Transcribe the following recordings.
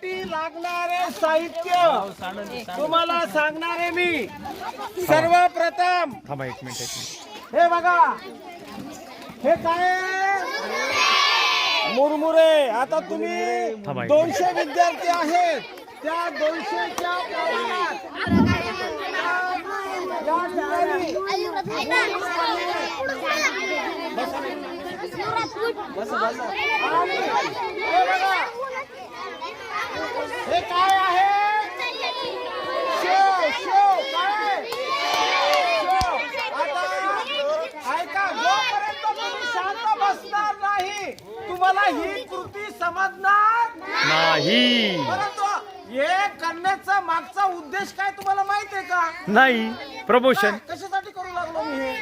त्यासाठी लागणारे साहित्य तुम्हाला सांगणारे मी सर्वप्रथम थांबा एक मिनिट हे बघा हे काय? मुरमुरे आता तुम्ही दोनशे विद्यार्थी आहेत त्या दोनशेच्या प्रमाणात या ठिकाणी आणि हे बघा हे काय आहे शेव शेव काय शेव आता ऐका जोपर्यंत तुम्ही शांत बसणार नाही तुम्हाला ही कृती समजणार नाही. परंतु हे करण्याचा मागचा उद्देश काय तुम्हाला माहीत आहे का? नाही. प्रमोशन. काय? कशासाठी करू लागलो मी हे?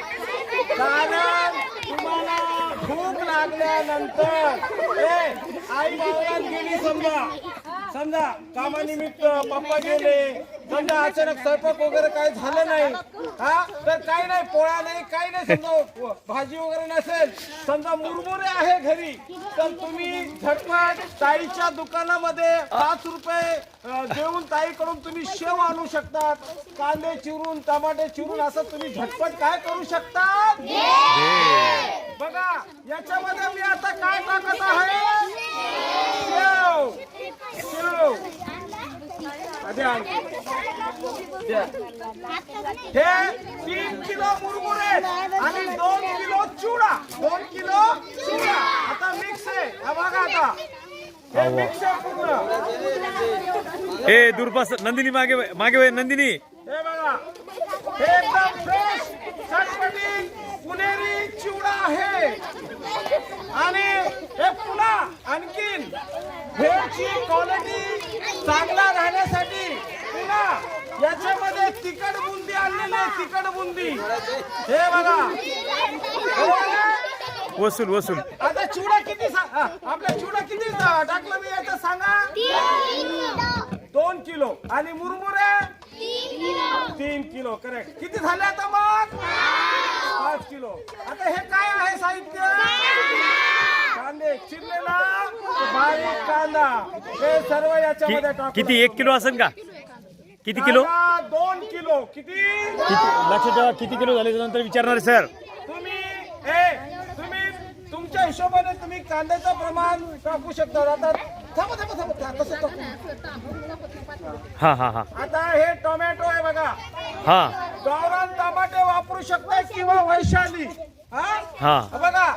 कारण तुम्हाला भूक लागल्यानंतर ए, आई गावात गेली समजा. समजा कामानिमित्त पप्पा गेले समजा अचानक स्वयंपाक वगैरे काही झालं नाही हा? तर काही नाही पोळ्या नाही काही नाही समजा भाजी वगैरे नसेल समजा मुरमुरे आहे घरी तर तुम्ही झटपट ताईच्या दुकानामध्ये पाच रुपये देऊन ताईकडून तुम्ही शेव आणू शकतात कांदे चिरून टमाटे चिरून असं तुम्ही झटपट काय करू शकतात? बघा याच्यामध्ये मी आता काय टाकत आहे शेव शेव द्या. हे तीन किलो मुरमुरे आणि दोन किलो चुडा. दोन किलो चुडा. आता मिक्स आहे. हा बघा आता. हे मिक्स आहे पूर्ण. ए दुर्पास नंदिनी मागे मागे वळ, नंदिनी. हे बघा. हे एकदम फ्रेश चटपटी पुणेरी चिवडा आहे. आणि हे पुन्हा आणखीन. क्वालिटी चांगला राहण्यासाठी याच्यामध्ये तिखट बुंदी आणलेली आहे तिखट बुंदी. हे बघा. हे बघा. वसूल वसूल. आता चिवडा किती सा- हा, आपला चिवडा किती सा- टाकलं मी याचं सांगा. दोन किलो. आणि मुरमुरे? तीन किलो करेक्ट किती झाले आता मग? पाच किलो. आता हे काय आहे साहित्य? कांदे. चिरलेला बारीक कांदा. हे सर्व याच्यामध्ये कि- टाकू किती? एक किलो असेल का? किती किलो? दोन किलो. किती? किती? लक्षात ठेवा किती किलो झाले नंतर विचारणार सर तुम्ही ए तुम्ही तुमच्या हिशोबाने तुम्ही कांद्याचं प्रमाण टाकू शकता. आता थांबा थांबा थांबा था- तसं टाकू हा हा हा. आता हे टोमॅटो आहे बघा. हा. गावरान टमाटे वापरू शकता किंवा वैशाली. हा? हा. बघा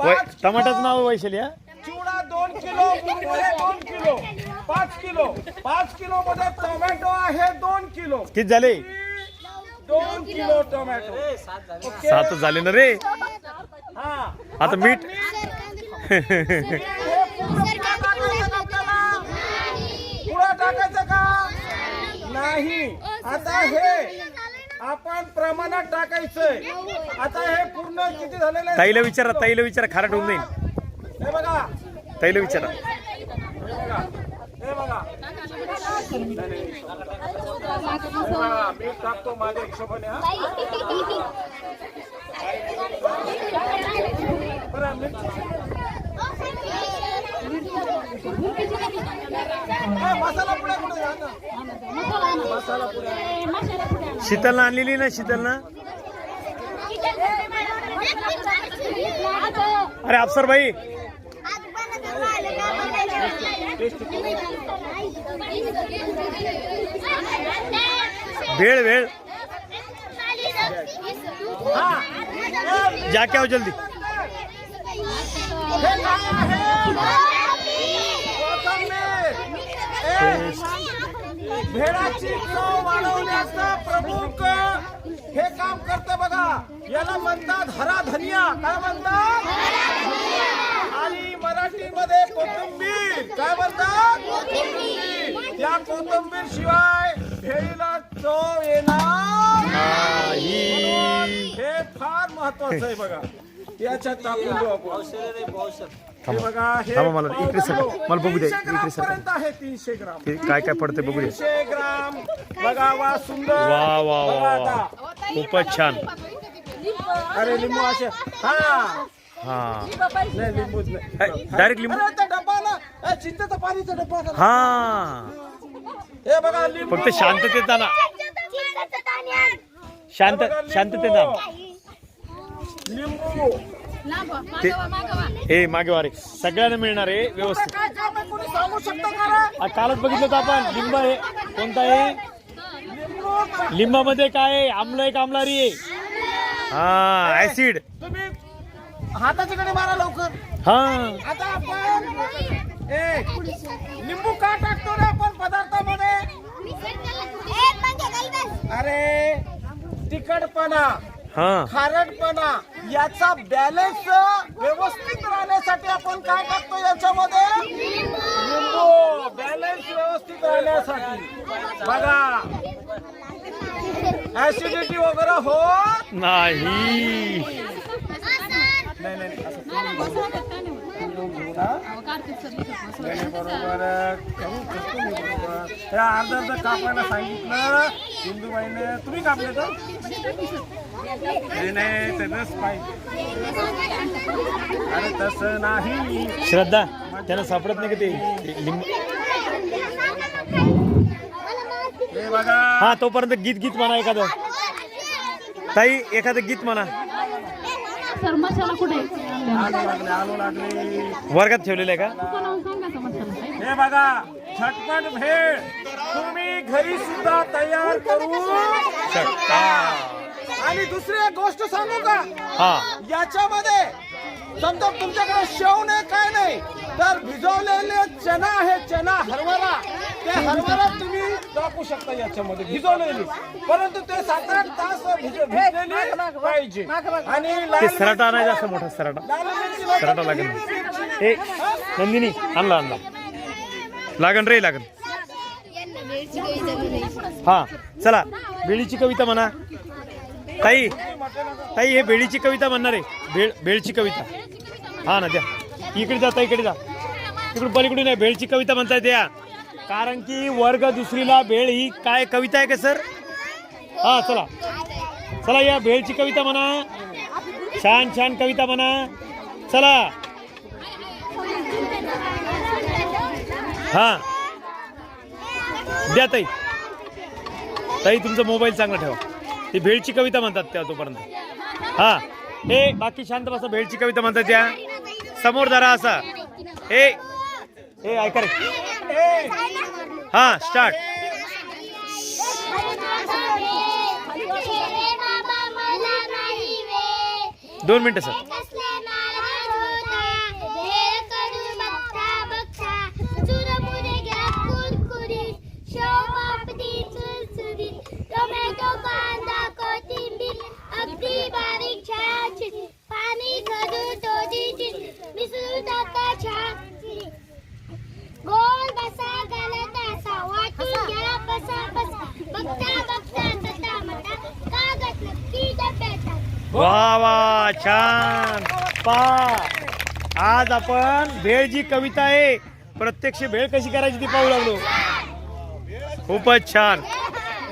वै- पाच टमाट्याचं नाव वैशाली हा? चिवडा दोन किलो मुरमुरे दोन किलो पाच किलो. पाच किलो मध्ये टोमॅटो आहे दोन किलो. किती झाले? दोन किलो टोमॅटो. ओके? सातच झाले ना रे? हा. आता मीठ हे पूर्ण टाकायचं आपल्याला? पुढं टाकायचं का? नाही. आता हे आपण प्रमाणात टाकायचंय. आता हे पूर्ण किती झालेलं आहे? ताईला विचारा ताईला विचारा खारट होऊन जाईल. बघा. ताईला विचारा. मी टाकतो माझ्या हिशोबाने जा ना. आणलेली ना शीतलनं? अरे अफसर भाई भेळ भेळ हा। जा क्या हो जल्दी। हे काय आहे कोथिंबीर. ए, भेडाची चव वाढवण्याचं प्रमुख हे काम करते बघा याला म्हणतात हरा धनिया। काय म्हणतात आणि मराठीमध्ये कोथिंबीर. काय म्हणतात कोथिंबीर. या कोथिंबीर शिवाय भेळीला चव येणार नाही. हे फार महत्वाचं आहे बघा. याच्यात टाकून देऊ आपण. हे बघा हे थांबा मला पाव इकडे सर किलो. मला बघू द्या 300 इकडे ग्राम सर पर्यंत आहे तीनशे ग्राम. ते काय काय पडते बघू द्या तीनशे ग्राम. बघा वा सुंदर. वा वा बघा वा आता. वा. खूपच छान. अरे लिंबू असे. हा. हा. नाही लिंबूच नाही डायरेक्ट लिंबू अरे त्या डब्बा ना ए, चिंतेचं पाणीचा डब्बा करा. हा. हे बघा लिंबू. फक्त शांततेत ना. शांत शांततेत आण. लिंबू. ते हे मागे वारे सगळ्यांना मिळणार आहे व्यवस्थित. काय काम आहे कोणी सांगू शकतं का रे? आ, कालच बघितलं होतं आपण. लिंब आहे. कोणता आहे? लिंबू. लिंबामध्ये काय आहे? आम्ल आहे का आमलारी आहे. हा ऍसिड तुम्ही हाताच्याकडे मारा लवकर. हा. आता आपण ए लिंबू का टाकतो रे आपण पदार्थामध्ये? अरे तिखटपणा हा. खारटपणा याचा बॅलन्स व्यवस्थित राहण्यासाठी आपण काय टाकतो याच्यामध्ये? लिंबू. बॅलन्स व्यवस्थित राहण्यासाठी. बघा. ऍसिडिटी वगैरे होत नाही. नाही नाही नाही, असं? नाही, नाही, बरोबर. करू करतो मी बरोबर. त्या अर्धा अर्धा कापायला सांगितलं. हिंदूबाईने तुम्ही कापले तर नाही नाही तसंच पाहिजे. अरे तसं नाही. श्रद्धा त्यांना सापडत नाही का ते ते लिंब? हे बघा. हा तोपर्यंत गीत गीत म्हणा एखादं. ताई एखादं गीत म्हणा. सर मसाला कुठे? आहे? आलू लागले आलू लागले वर्गात ठेवलेलं आहे का हे बघा झटपट भेळ तुम्ही घरी सुद्धा तयार करू शकता. आणि दुसरी एक गोष्ट सांगू का? हा. याच्यामध्ये समजा तुमच्याकडे शेव नाही काय नाही. तर भिजवलेले चना आहे चना हरभरा. ते हरभरा तुम्ही टाकू शकता याच्यामध्ये भिजवलेली. परंतु ते सात आठ तास भिज- भिजलेली पाहिजे. आणि ते लाल सराटा आणायचा असं मोठा सराटा. लाल मिरची सराटा लागेल. ए नंदिनी आणला आणला. लागन रे लागन. हा चला. बेळीची कविता म्हणा. ताई ताई हे बेळीची कविता म्हणणार आहे. बेळ बेळची कविता. हा ना द्या. इकडे जा ताई इकडे जा. तिकडून पलीकडून नाही बेळची कविता म्हणताय द्या कारण की वर्ग दुसरीला बेळ ही काय कविता आहे का सर? हा चला. चला या बेळची कविता म्हणा. छान छान कविता म्हणा. चला. हा. द्या ताई. ताई तुमचा मोबाईल चांगला ठेवा. ती भेळची कविता म्हणतात त्या तोपर्यंत. हा हे बाकी शांत बसा भेळची कविता म्हणतात त्या. समोर जरा असा. हे हे ऐका रे. हा स्टार्ट दोन मिनिटं सर गोल बसा घालत असा. वाटून घ्या बसा बसा. बघता बघता तटा मटा कागद नक्की डब्यात वा वा छान. पा. आज आपण भेळ जी कविता आहे प्रत्यक्ष भेळ कशी करायची ती पाहू लागलो. खूपच छान.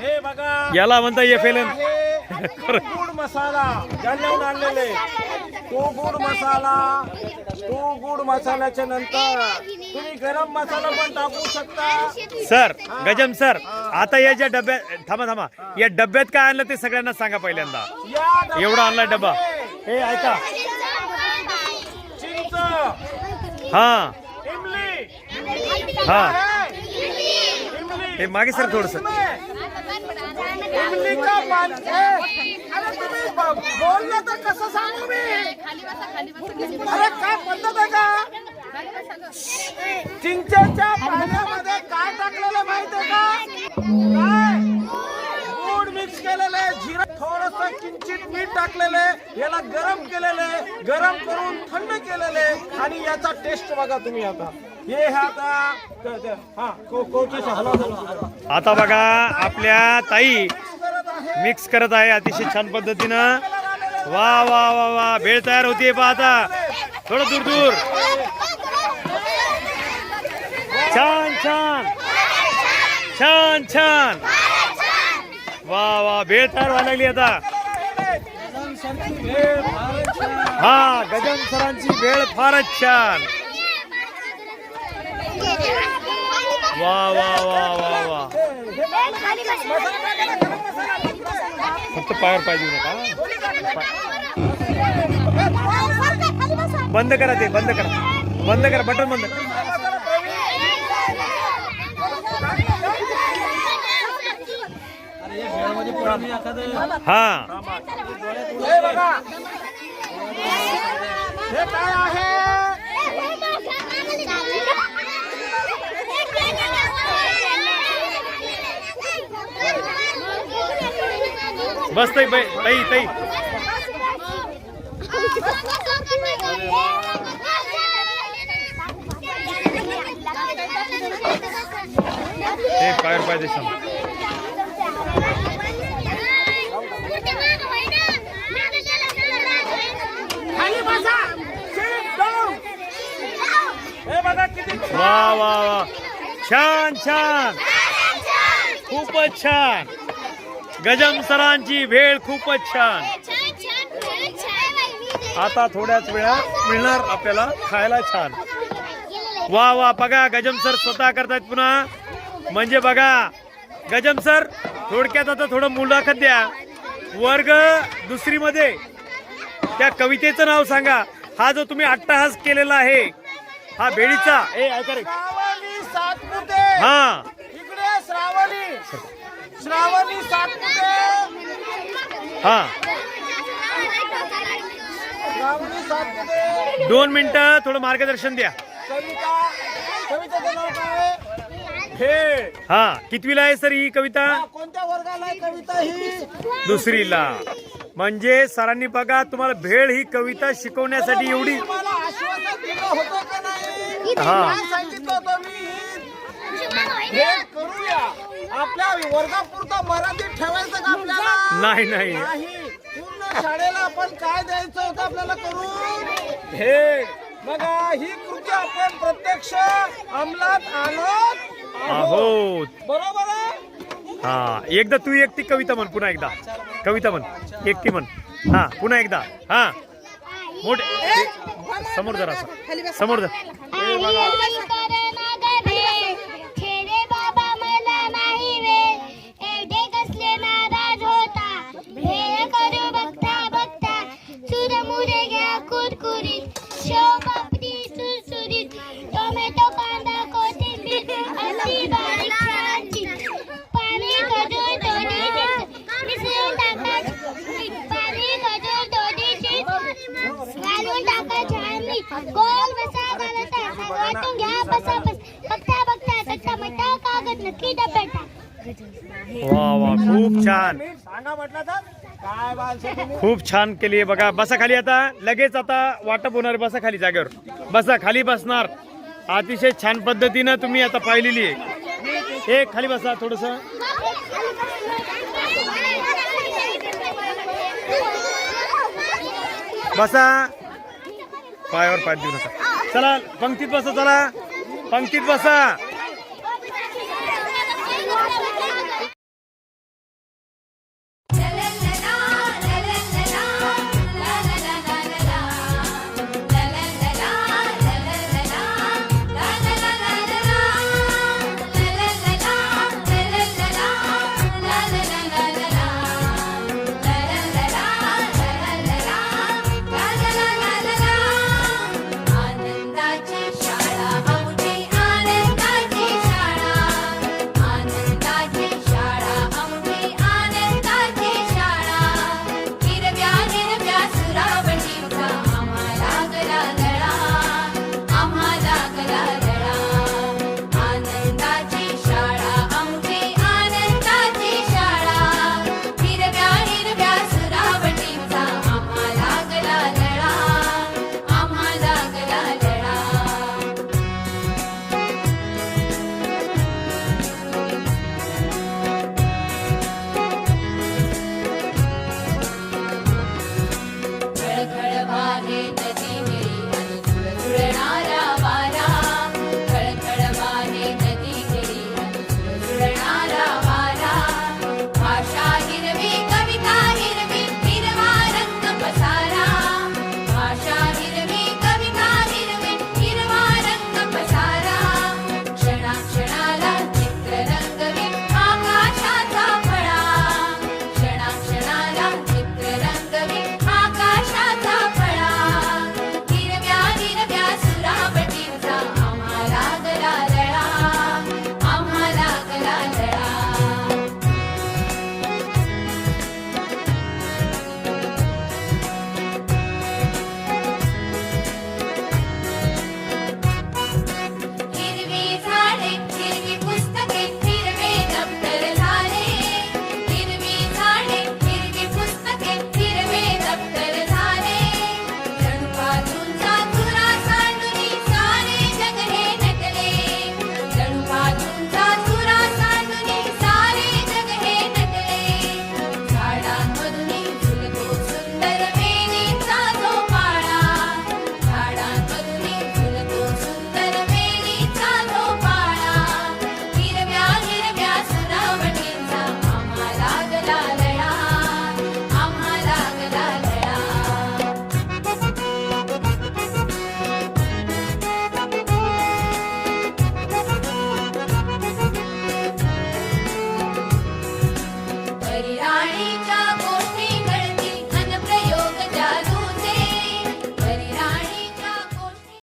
हे बघा. याला म्हणता ये फेलन आहे गुड मसाला आणलेले तो गुड मसाला तो गुड मसाल्याच्या नंतर तुम्ही गरम मसाला पण टाकू शकता. सर गजम सर आता या ज्या डब्यात थांबा थांबा. या डब्यात काय आणलं ते सगळ्यांना सांगा पहिल्यांदा. या एवढा आणलाय डबा. हे ऐका. चिंच. हा. इमली. हा. हे. मागे सर थोडस. पान बोललं तर कसं सांगू मी? अरे काय पद्धत आहे का? चिंचेच्या पाण्यामध्ये काय टाकलेलं माहितीये का? काय? गुड मिक्स केलेले जिरं. थोडस किंचित मीठ टाकलेले याला गरम केलेले गरम करून थंड केलेले आणि याचा टेस्ट बघा तुम्ही आता. हे आता हा को- हलवा आता बघा आपल्या ताई मिक्स करत आहे अतिशय छान पद्धतीनं. वा वा वा वा. भेळ तयार होतीये पहा आता. थोडं दूर दूर. छान छान. छान छान. वा वा. भेळ तयार व्हायला लागली आता. हा गजन सरांची वेळ फारच छान. वा वा वा वा वा. फक्त पायर पाहिजे का नका बंद करा ते बंद करा. बंद करा बटन बंद हा. हे काय आहे? बस ताई बाई ताई ताई. ते पायावर पाय दे सांग. खाली बसा. Sit down. बघा किती वा वा वा. छान छान. खूपच छान. गजम सरांची भेळ खूपच छान. आता थोड्याच वेळात मिळणार आपल्याला खायला छान. वा वा बघा गजम सर स्वतः करतायत पुन्हा. म्हणजे बघा गजम सर थोडक्यात आता थोडं मुलाखत द्या. वर्ग दुसरी मध्ये त्या कवितेचं नाव सांगा. हा जो तुम्ही अट्टहास केलेला आहे हा भेळीचा. ए ऐका रे. श्रावणी सातपुते. हा. इकडे श्रावणी. श्रावणी सातपुते हा. श्रावणी सातपुते दोन मिनिटं थोडं मार्गदर्शन द्या. कविता. कवितेचं नाव काय? खेळ हा कितवीला आहे सर ही कविता? कोणत्या वर्गाला आहे कविता ही? दुसरीला. म्हणजे सरांनी बघा तुम्हाला भेळ ही कविता शिकवण्यासाठी एवढी तुम्हाला आश्वासन दिलं होतं का नाही? हा. काय सांगितलं होतं मी. हे करूया. आपल्या वर्गापुरतं मराठीत ठेवायचं का आपल्याला? नाही नाही. नाही. पूर्ण शाळेला आपण काय द्यायचं होतं आपल्याला करून? भेळ मग ही कृती आपण प्रत्यक्ष अंमलात आणत आहोत. बरोबर आहे? हा. एकदा तू एकटी कविता म्हण पुन्हा एकदा. कविता म्हण. एकटी म्हण. हा पुन्हा एकदा. हा. मोठे. समोर जरा. समोर जा बसा बस बघता बघता कच्चा मटा कागद नक्की डब्यात टाक वा वा खूप छान. सांगा म्हटलं तर काय बालशे तुम्ही? खूप छान केली आहे. बघा बसा खाली आता लगेच आता वाटप होणार. बसा खाली जागेवर. बसा खाली बसणार. अतिशय छान पद्धतीनं तुम्ही आता पाहिलेली आहे. हे खाली बसा थोडस. बसा. पायावर पाय देऊ नका. चला पंक्तीत बसा चला. पंक्तीत बसा.